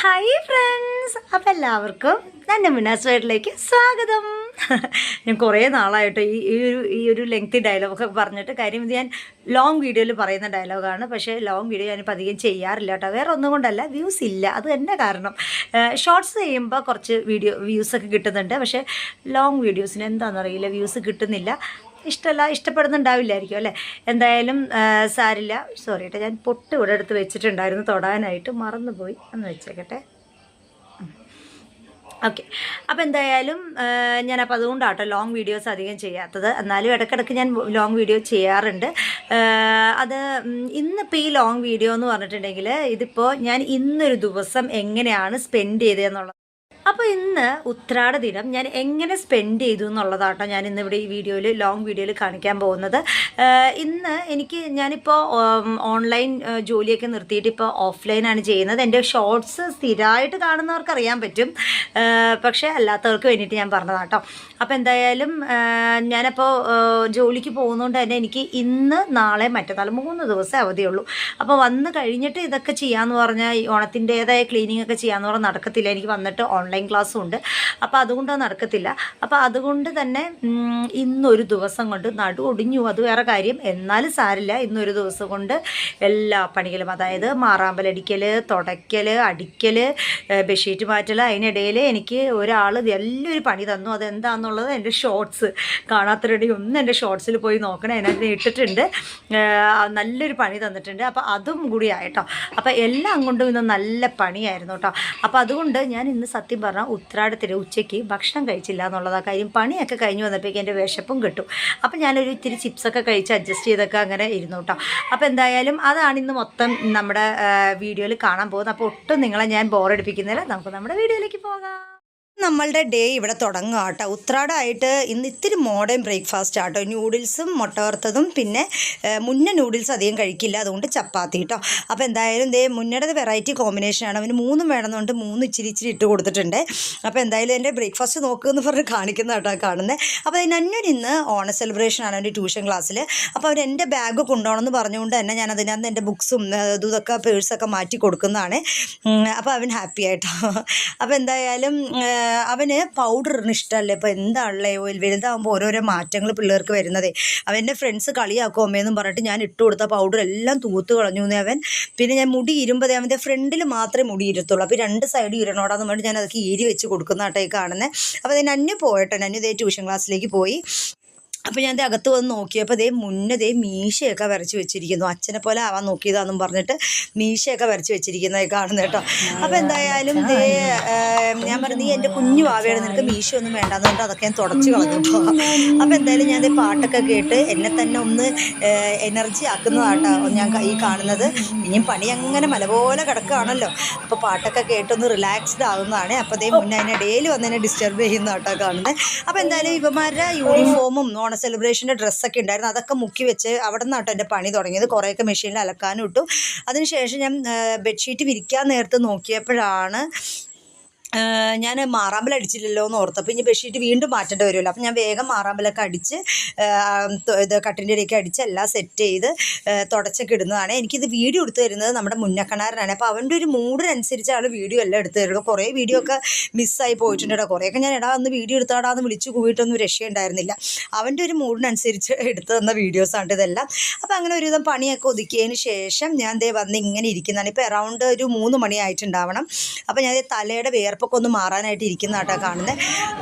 Hi friends അപ്പം എല്ലാവർക്കും എന്റെ മിനാസ് വീട്ടിലേക്ക് സ്വാഗതം. ഞാൻ കുറേ നാളായിട്ട് ഈ ഈ ഒരു ഈ ഒരു ലെങ്തി ഡയലോഗൊക്കെ പറഞ്ഞിട്ട് കാര്യം ഇത് ഞാൻ ലോങ് വീഡിയോയിൽ പറയുന്ന ഡയലോഗാണ് പക്ഷേ ലോങ് വീഡിയോ ഞാനിപ്പോൾ അധികം ചെയ്യാറില്ല കേട്ടോ. വേറെ ഒന്നും കൊണ്ടല്ല വ്യൂസ് ഇല്ല. അത് തന്നെ കാരണം. ഷോർട്സ് ചെയ്യുമ്പോൾ കുറച്ച് വീഡിയോ വ്യൂസൊക്കെ കിട്ടുന്നുണ്ട്. പക്ഷേ ലോങ് വീഡിയോസിന് എന്താണെന്നറിയില്ല വ്യൂസ് കിട്ടുന്നില്ല. ഇഷ്ടമല്ല ഇഷ്ടപ്പെടുന്നുണ്ടാവില്ലായിരിക്കും അല്ലേ? എന്തായാലും സാരില്ല. സോറി കേട്ടോ ഞാൻ പൊട്ട് ഇവിടെ എടുത്ത് വെച്ചിട്ടുണ്ടായിരുന്നു തൊടാനായിട്ട്. മറന്നുപോയി. എന്ന് വെച്ചേക്കട്ടെ. ഓക്കെ അപ്പോൾ എന്തായാലും ഞാനപ്പോൾ അതുകൊണ്ടാട്ടോ ലോങ് വീഡിയോസ് അധികം ചെയ്യാത്തത്. എന്നാലും ഇടയ്ക്കിടയ്ക്ക് ഞാൻ ലോങ് വീഡിയോ ചെയ്യാറുണ്ട്. അത് ഇന്നിപ്പോൾ ഈ ലോങ് വീഡിയോ എന്ന് പറഞ്ഞിട്ടുണ്ടെങ്കിൽ ഇതിപ്പോൾ ഞാൻ ഇന്നൊരു ദിവസം എങ്ങനെയാണ് സ്പെൻഡ് ചെയ്തതെന്നുള്ളത് അപ്പോൾ ഇന്ന് ഉത്രാട ദിനം ഞാൻ എങ്ങനെ സ്പെൻഡ് ചെയ്തു എന്നുള്ളതാട്ടോ ഞാൻ ഇന്ന് ഇവിടെ ഈ വീഡിയോയിൽ ലോങ് വീഡിയോയിൽ കാണിക്കാൻ പോകുന്നത്. ഇന്ന് എനിക്ക് ഞാനിപ്പോൾ ഓൺലൈൻ ജോലിയൊക്കെ നിർത്തിയിട്ട് ഇപ്പോൾ ഓഫ്ലൈനാണ് ചെയ്യുന്നത്. എന്റെ ഷോർട്സ് സ്ഥിരമായിട്ട് കാണുന്നവർക്ക് അറിയാൻ പറ്റും. പക്ഷേ അല്ലാത്തവർക്ക് വേണ്ടിയിട്ട് ഞാൻ പറഞ്ഞതാട്ടോ. അപ്പോൾ എന്തായാലും ഞാനപ്പോൾ ജോലിക്ക് പോകുന്നതുകൊണ്ട് തന്നെ എനിക്ക് ഇന്ന് നാളെ മറ്റന്നാൾ മൂന്ന് ദിവസം അവധിയുള്ളൂ. അപ്പോൾ വന്ന് കഴിഞ്ഞിട്ട് ഇതൊക്കെ ചെയ്യാമെന്ന് പറഞ്ഞാൽ ഓണത്തിന്റേതായ ക്ലീനിങ് ഒക്കെ ചെയ്യാമെന്ന് പറഞ്ഞാൽ നടക്കത്തില്ല. എനിക്ക് വന്നിട്ട് ഓൺലൈൻ ക്ലാസ്സും ഉണ്ട് അപ്പോൾ അതുകൊണ്ട് അത് നടക്കത്തില്ല. അപ്പോൾ അതുകൊണ്ട് തന്നെ ഇന്നൊരു ദിവസം കൊണ്ട് നടു ഒടിഞ്ഞു. അത് വേറെ കാര്യം. എന്നാലും സാരില്ല. ഇന്നൊരു ദിവസം കൊണ്ട് എല്ലാ പണികളും അതായത് മാറാമ്പലടിക്കൽ തുടയ്ക്കൽ അടിക്കൽ ബെഡ്ഷീറ്റ് മാറ്റൽ അതിനിടയിൽ എനിക്ക് ഒരാൾ വലിയൊരു പണി തന്നു. അതെന്താണെന്നുള്ളത് എന്റെ ഷോർട്സ് കാണാത്തവരുടെ ഒന്ന് എന്റെ ഷോർട്സിൽ പോയി നോക്കണം. അതിനകത്ത് ഇട്ടിട്ടുണ്ട്. നല്ലൊരു പണി തന്നിട്ടുണ്ട്. അപ്പോൾ അതും കൂടി ആയിട്ടോ. അപ്പോൾ എല്ലാം കൊണ്ടും ഇന്ന് നല്ല പണിയായിരുന്നു കേട്ടോ. അപ്പോൾ അതുകൊണ്ട് ഞാൻ ഇന്ന് സത്യം പറഞ്ഞാൽ ഉത്രാടത്തിൽ ഉച്ചയ്ക്ക് ഭക്ഷണം കഴിച്ചില്ല എന്നുള്ളതാ കാര്യം. പണിയൊക്കെ കഴിഞ്ഞ് വന്നപ്പോഴേക്കും എന്റെ വിശപ്പും കിട്ടും. അപ്പം ഞാനൊരു ഇത്തിരി ചിപ്സൊക്കെ കഴിച്ച് അഡ്ജസ്റ്റ് ചെയ്തൊക്കെ അങ്ങനെ ഇരുന്നു കേട്ടോ അപ്പോൾ എന്തായാലും അതാണ് ഇന്ന് മൊത്തം നമ്മുടെ വീഡിയോയിൽ കാണാൻ പോകുന്നത്. അപ്പോൾ ഒട്ടും നിങ്ങളെ ഞാൻ ബോറടിപ്പിക്കുന്നില്ല നമുക്ക് നമ്മുടെ വീഡിയോയിലേക്ക് പോകാം. നമ്മളുടെ ഡേ ഇവിടെ തുടങ്ങുക കേട്ടോ. ഉത്രാടമായിട്ട് ഇന്ന് ഇത്തിരി മോഡേൺ ബ്രേക്ക്ഫാസ്റ്റ് ആട്ടോ. ന്യൂഡിൽസും മുട്ട വറുത്തതും പിന്നെ മുന്ന നൂഡിൽസ് അധികം കഴിക്കില്ല. അതുകൊണ്ട് ചപ്പാത്തി കേട്ടോ അപ്പോൾ എന്തായാലും ദേ മുന്നേടത് വെറൈറ്റി കോമ്പിനേഷനാണ് അവന് മൂന്നും വേണമെന്നുണ്ട്. മൂന്ന് ഇച്ചിരി ഇച്ചിരി ഇട്ട് കൊടുത്തിട്ടുണ്ട്. അപ്പോൾ എന്തായാലും എന്റെ ബ്രേക്ക്ഫാസ്റ്റ് നോക്കുമെന്ന് പറഞ്ഞ് കാണിക്കുന്ന കേട്ടോ കാണുന്നത് അപ്പോൾ അതിന് അന്നൊരു ഇന്ന് ഓണ സെലിബ്രേഷൻ ആണ് അവന്റെ ട്യൂഷൻ ക്ലാസ്സിൽ അപ്പോൾ അവർ എന്റെ ബാഗ് കൊണ്ടുപോകണമെന്ന് പറഞ്ഞുകൊണ്ട് തന്നെ ഞാൻ അതിനകത്ത് എന്റെ ബുക്സും ഇതും ഇതൊക്കെ പേഴ്സൊക്കെ മാറ്റി കൊടുക്കുന്നതാണ്. അപ്പോൾ അവൻ ഹാപ്പി ആയിട്ടോ. അപ്പോൾ എന്തായാലും അവന് പൗഡർ ഇഷ്ടമല്ല. ഇപ്പോൾ എന്താണല്ലേ? വലുതാകുമ്പോൾ ഓരോരോ മാറ്റങ്ങൾ പിള്ളേർക്ക് വരുന്നതേ. അവന്റെ ഫ്രണ്ട്സ് കളിയാക്കും അമ്മയെന്നും പറഞ്ഞിട്ട് ഞാൻ ഇട്ട് കൊടുത്ത പൗഡർ എല്ലാം തൂത്ത് കളഞ്ഞു എന്ന് അവൻ. പിന്നെ ഞാൻ മുടി ഇരുമ്പതേ അവന്റെ ഫ്രണ്ടിൽ മാത്രമേ മുടി ഇരുത്തുള്ളൂ. അപ്പോൾ രണ്ട് സൈഡ് ഇരണോടാന്ന് പറഞ്ഞിട്ട് ഞാൻ അതൊക്കെ ഈരി വെച്ച് കൊടുക്കുന്ന കേട്ടോ കാണുന്നത് അപ്പോൾ അന്യ പോയിട്ടോ. നന്യു ഇതേ ട്യൂഷൻ ക്ലാസ്സിലേക്ക് പോയി. അപ്പോൾ ഞാൻ അകത്ത് വന്ന് നോക്കിയപ്പോൾ ദേ മുന്നേ ദേ മീശയൊക്കെ വരച്ച് വെച്ചിരിക്കുന്നു. അച്ഛനെ പോലെ ആവാൻ നോക്കിയതാണെന്നും പറഞ്ഞിട്ട് മീശയൊക്കെ വരച്ച് വെച്ചിരിക്കുന്നതായി കാണുന്നു കേട്ടോ. അപ്പോൾ എന്തായാലും ദേ ഞാൻ പറഞ്ഞു നീ എന്റെ കുഞ്ഞു വാവയാണ് നിനക്ക് മീശയൊന്നും വേണ്ടാന്ന് പറഞ്ഞിട്ട് അതൊക്കെ ഞാൻ തുടച്ച് കളഞ്ഞു കേട്ടോ. അപ്പോൾ എന്തായാലും ഞാൻ പാട്ടൊക്കെ കേട്ട് എന്നെ തന്നെ ഒന്ന് എനർജി ആക്കുന്നതാട്ടോ ഞാൻ ഈ കാണുന്നത്. ഇനിയും പണി അങ്ങനെ മലപോലെ കിടക്കുകയാണല്ലോ അപ്പോൾ പാട്ടൊക്കെ കേട്ടൊന്ന് റിലാക്സ്ഡ് ആകുന്നതാണ് അപ്പോൾ ദേ മുന്നേ അതിനിടയിൽ വന്ന് എന്നെ ഡിസ്റ്റർബ് ചെയ്യുന്ന കേട്ടോ കാണുന്നത് അപ്പോൾ എന്തായാലും ഇവന്മാരുടെ യൂണിഫോമും ഓണ സെലിബ്രേഷന്റെ ഡ്രസ്സൊക്കെ ഉണ്ടായിരുന്നു. അതൊക്കെ മുക്കി വെച്ച് അവിടെ നിന്നാട്ടോ എന്റെ പണി തുടങ്ങിയത്. കുറേയൊക്കെ മെഷീനിൽ അലക്കാനും ഇട്ടു. അതിനുശേഷം ഞാൻ ബെഡ്ഷീറ്റ് വിരിക്കാൻ നേരത്ത് നോക്കിയപ്പോഴാണ് ഞാൻ മാറാമ്പൽ അടിച്ചില്ലല്ലോ എന്ന് ഓർത്തപ്പോൾ ഇനി ബെഡ്ഷീറ്റ് വീണ്ടും മാറ്റേണ്ടി വരുമല്ലോ അപ്പം ഞാൻ വേഗം മാറാമ്പലൊക്കെ അടിച്ച് ഇത് കട്ടിന്റെ ഇടയ്ക്ക് അടിച്ച് എല്ലാം സെറ്റ് ചെയ്ത് തുടച്ചൊക്കെ ഇടുന്നതാണ്. എനിക്കിത് വീഡിയോ എടുത്തു തരുന്നത് നമ്മുടെ മുന്നക്കണാരനാണ് അപ്പോൾ അവന്റെ ഒരു മൂഡിനനുസരിച്ചാണ് വീഡിയോ എല്ലാം എടുത്തു തരുള്ളൂ. കുറേ വീഡിയോ ഒക്കെ മിസ്സായി പോയിട്ടുണ്ട് കുറേയൊക്കെ ഞാൻ എടാ ഒന്ന് വീഡിയോ എടുത്താടാന്ന് വിളിച്ചു കൂവിയിട്ടൊന്നും രക്ഷയുണ്ടായിരുന്നില്ല. അവന്റെ ഒരു മൂഡിനനുസരിച്ച് എടുത്തു തന്ന വീഡിയോസാണ് ഇതെല്ലാം. അപ്പോൾ അങ്ങനെ ഒരുവിധം പണിയൊക്കെ ഒതുക്കിയതിന് ശേഷം ഞാൻ ദേ വന്ന് ഇങ്ങനെ ഇരിക്കുന്നതാണ്. ഇപ്പോൾ അറൗണ്ട് ഒരു മൂന്ന് മണി ആയിട്ടുണ്ടാവണം അപ്പോൾ ഞാൻ തലയുടെ തലയുടെ വിയർപ്പൊക്കെ ഒന്ന് മാറാനായിട്ട് ഇരിക്കുന്ന കേട്ടോ കാണുന്നത്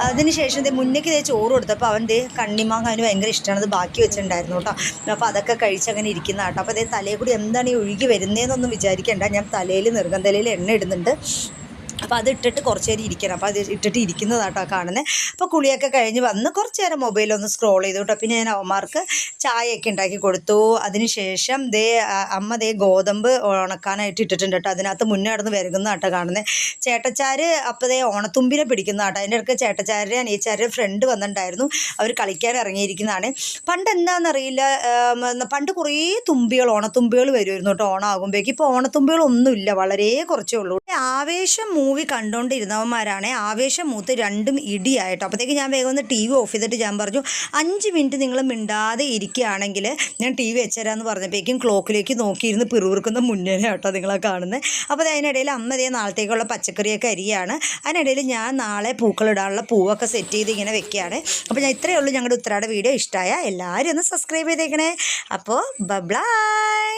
അതിനുശേഷം ഇതേ മുന്നേക്ക് ഇതേ ചോറ് കൊടുത്തപ്പോൾ അവൻ ദേ കണ്ണിമാങ്ങ അവന് ഭയങ്കര ഇഷ്ടമാണ് അത് ബാക്കി വെച്ചിട്ടുണ്ടായിരുന്നു കേട്ടോ. അപ്പോൾ അതൊക്കെ കഴിച്ച് അങ്ങനെ ഇരിക്കുന്ന കേട്ടോ അപ്പോൾ അതേ തലയിൽ കൂടി എന്താണ് ഈ ഒഴുകി വരുന്നതെന്നൊന്നും വിചാരിക്കേണ്ട. ഞാൻ തലയിൽ നിർഗന്ധലയിൽ എണ്ണ ഇടുന്നുണ്ട്. അപ്പോൾ അത് ഇട്ടിട്ട് കുറച്ച് നേരം ഇരിക്കണം. അപ്പോൾ അത് ഇട്ടിട്ട് ഇരിക്കുന്നതാട്ടോ കാണുന്നത് അപ്പോൾ കുളിയൊക്കെ കഴിഞ്ഞ് വന്ന് കുറച്ച് നേരം മൊബൈലൊന്ന് സ്ക്രോൾ ചെയ്തു കേട്ടോ. പിന്നെ ഞാൻ അവന്മാർക്ക് ചായയൊക്കെ ഉണ്ടാക്കി കൊടുത്തു. അതിനുശേഷം ദേ അമ്മ ദേ ഗോതമ്പ് ഉണക്കാനായിട്ട് ഇട്ടിട്ടുണ്ട് കേട്ടോ. അതിനകത്ത് മുന്നേ നടന്ന് വരുന്ന കേട്ടോ കാണുന്നത് ചേട്ടച്ചാര് അപ്പോൾ ദേ ഓണത്തുമ്പിനെ പിടിക്കുന്ന കേട്ടോ. അതിന്റെ ഇടയ്ക്ക് ചേട്ടച്ചാരുടെ അനിയച്ചാരുടെ ഫ്രണ്ട് വന്നിട്ടുണ്ടായിരുന്നു. അവർ കളിക്കാൻ ഇറങ്ങിയിരിക്കുന്നതാണ്. പണ്ട് എന്താണെന്നറിയില്ല പണ്ട് കുറേ തുമ്പികൾ ഓണത്തുമ്പികൾ വരുമായിരുന്നു കേട്ടോ. ഓണമാകുമ്പോഴേക്കും ഇപ്പോൾ ഓണത്തുമ്പികളൊന്നുമില്ല. വളരെ കുറച്ചേ ഉള്ളൂ. ആവേശം മൂവി കണ്ടുകൊണ്ടിരുന്നവന്മാരാണ് ആവേശം മൂത്ത് രണ്ടും ഇടിയായിട്ടോ. അപ്പോഴത്തേക്ക് ഞാൻ വേഗം ഒന്ന് ടി വി ഓഫ് ചെയ്തിട്ട് ഞാൻ പറഞ്ഞു അഞ്ച് മിനിറ്റ് നിങ്ങൾ മിണ്ടാതെ ഇരിക്കുകയാണെങ്കിൽ ഞാൻ ടി വി വെച്ചുതരാമെന്ന് പറഞ്ഞപ്പോഴേക്കും ക്ലോക്കിലേക്ക് നോക്കിയിരുന്ന് പിറുവിറുക്കുന്ന മുന്നേ കേട്ടോ നിങ്ങളെ കാണുന്നത് അപ്പോൾ അതിനിടയിൽ അമ്മ ഇതേ നാളത്തേക്കുള്ള പച്ചക്കറിയൊക്കെ അരിയാണ്. അതിനിടയിൽ ഞാൻ നാളെ പൂക്കളിടാനുള്ള പൂവൊക്കെ സെറ്റ് ചെയ്ത് ഇങ്ങനെ വെക്കുകയാണ്. അപ്പോൾ ഞാൻ ഇത്രയേ ഉള്ളൂ ഞങ്ങളുടെ ഉത്തരാടെ വീഡിയോ ഇഷ്ടമായ എല്ലാവരും ഒന്ന് സബ്സ്ക്രൈബ് ചെയ്തേക്കണേ. അപ്പോൾ ബൈ